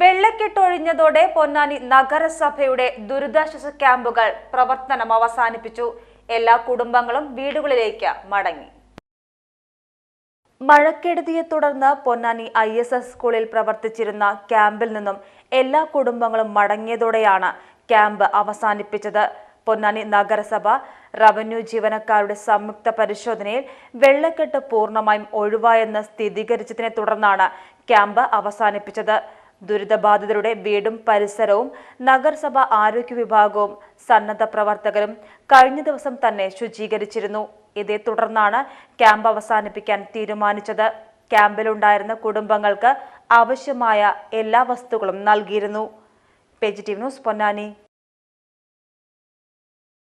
വെള്ളക്കെട്ടൊഴിഞ്ഞതോടെ പൊന്നാനി നഗരസഭയുടെ ദുരിതാശ്വാസ ക്യാമ്പുകൾ പ്രവർത്തനം അവസാനിപ്പിച്ചു. എല്ലാ കുടുംബങ്ങളും വീടുകളിലേക്ക് മടങ്ങി. മഴക്കെടുതിയെ തുടർന്ന് പൊന്നാനി ഐ എസ് എസ് സ്കൂളിൽ പ്രവർത്തിച്ചിരുന്ന ക്യാമ്പിൽ നിന്നും എല്ലാ കുടുംബങ്ങളും മടങ്ങിയതോടെയാണ് ക്യാമ്പ് അവസാനിപ്പിച്ചത്. പൊന്നാനി നഗരസഭ റവന്യൂ ജീവനക്കാരുടെ സംയുക്ത പരിശോധനയിൽ വെള്ളക്കെട്ട് പൂർണമായും ഒഴിവായെന്ന് സ്ഥിരീകരിച്ചതിനെ തുടർന്നാണ് ക്യാമ്പ് അവസാനിപ്പിച്ചത്. ദുരിതബാധിതരുടെ വീടും പരിസരവും നഗരസഭ ആരോഗ്യ വിഭാഗവും സന്നദ്ധ പ്രവർത്തകരും കഴിഞ്ഞ ദിവസം തന്നെ ശുചീകരിച്ചിരുന്നു. ഇതേ തുടർന്നാണ് ക്യാമ്പ് അവസാനിപ്പിക്കാൻ തീരുമാനിച്ചത്. ക്യാമ്പിലുണ്ടായിരുന്ന കുടുംബങ്ങൾക്ക് ആവശ്യമായ എല്ലാ വസ്തുക്കളും നൽകിയിരുന്നു. ന്യൂസ് പൊന്നാനി.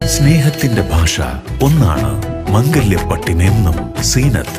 സ്നേഹത്തിന്റെ ഭാഷ ഒന്നാണ് മംഗല്യപ്പട്ടിനെന്നും സീനത്ത്.